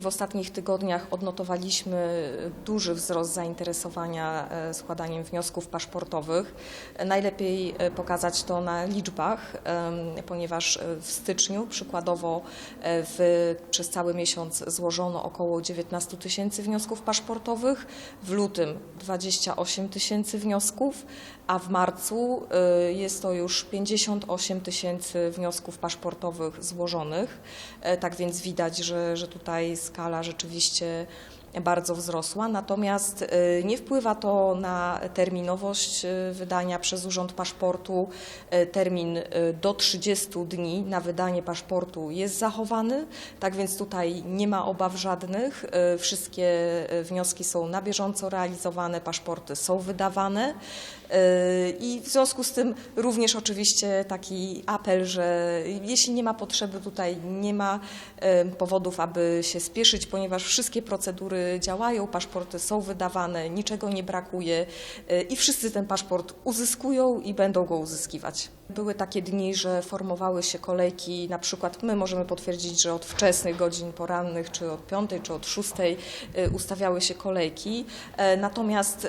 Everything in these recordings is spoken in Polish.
W ostatnich tygodniach odnotowaliśmy duży wzrost zainteresowania e, składaniem wniosków paszportowych. Najlepiej e, pokazać to na liczbach, ponieważ e, w styczniu przykładowo w, przez cały miesiąc złożono około 19 tysięcy wniosków paszportowych, w lutym 28 tysięcy wniosków, a w marcu jest to już 58 tysięcy wniosków paszportowych złożonych. Tak więc widać, że, że tutaj skala rzeczywiście bardzo wzrosła, natomiast e, nie wpływa to na terminowość e, wydania przez Urząd Paszportu. E, Termin do 30 dni na wydanie paszportu jest zachowany, tak więc tutaj nie ma obaw żadnych. Wszystkie wnioski są na bieżąco realizowane, paszporty są wydawane i w związku z tym również oczywiście taki apel, że jeśli nie ma potrzeby tutaj, nie ma powodów, aby się spieszyć, ponieważ wszystkie procedury działają, paszporty są wydawane, niczego nie brakuje e, i wszyscy ten paszport uzyskują i będą go uzyskiwać. Były takie dni, że formowały się kolejki, na przykład my możemy potwierdzić, że od wczesnych godzin porannych, czy od 5, czy od 6 e, ustawiały się kolejki. E, Natomiast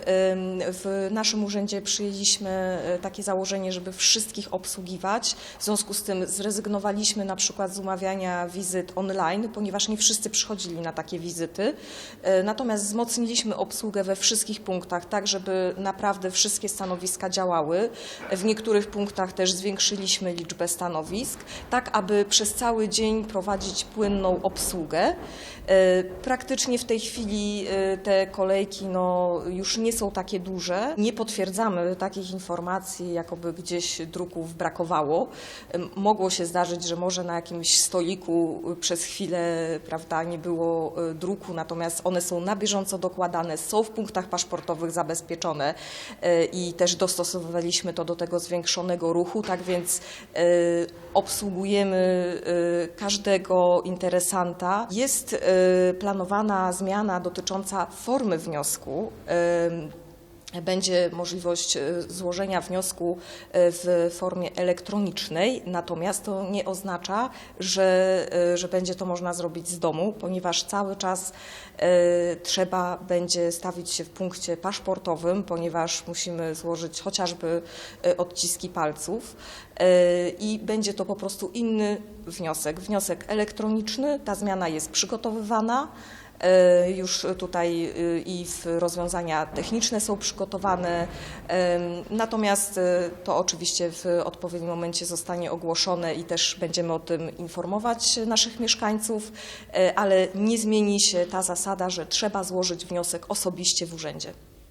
w naszym urzędzie przyjęliśmy e, takie założenie, żeby wszystkich obsługiwać. W związku z tym zrezygnowaliśmy na przykład z umawiania wizyt online, ponieważ nie wszyscy przychodzili na takie wizyty. E, Natomiast wzmocniliśmy obsługę we wszystkich punktach, tak żeby naprawdę wszystkie stanowiska działały. W niektórych punktach też zwiększyliśmy liczbę stanowisk, tak aby przez cały dzień prowadzić płynną obsługę. E, Praktycznie w tej chwili e, te kolejki no, już nie są takie duże. Nie potwierdzamy takich informacji, jakoby gdzieś druków brakowało. Em, Mogło się zdarzyć, że może na jakimś stoliku e, przez chwilę prawda, nie było e, druku, natomiast one są na bieżąco dokładane, są w punktach paszportowych zabezpieczone e, i też dostosowywaliśmy to do tego zwiększonego ruchu, tak więc e, obsługujemy e, każdego interesanta. Jest e, planowana zmiana dotycząca formy wniosku. Będzie możliwość e, złożenia wniosku e, w formie elektronicznej, natomiast to nie oznacza, że, e, że będzie to można zrobić z domu, ponieważ cały czas trzeba będzie stawić się w punkcie paszportowym, ponieważ musimy złożyć chociażby odciski palców i będzie to po prostu inny wniosek, wniosek elektroniczny. Ta zmiana jest przygotowywana. E, Już tutaj y, i rozwiązania techniczne są przygotowane, natomiast e, to oczywiście w odpowiednim momencie zostanie ogłoszone i też będziemy o tym informować naszych mieszkańców, e, ale nie zmieni się ta zasada, że trzeba złożyć wniosek osobiście w urzędzie.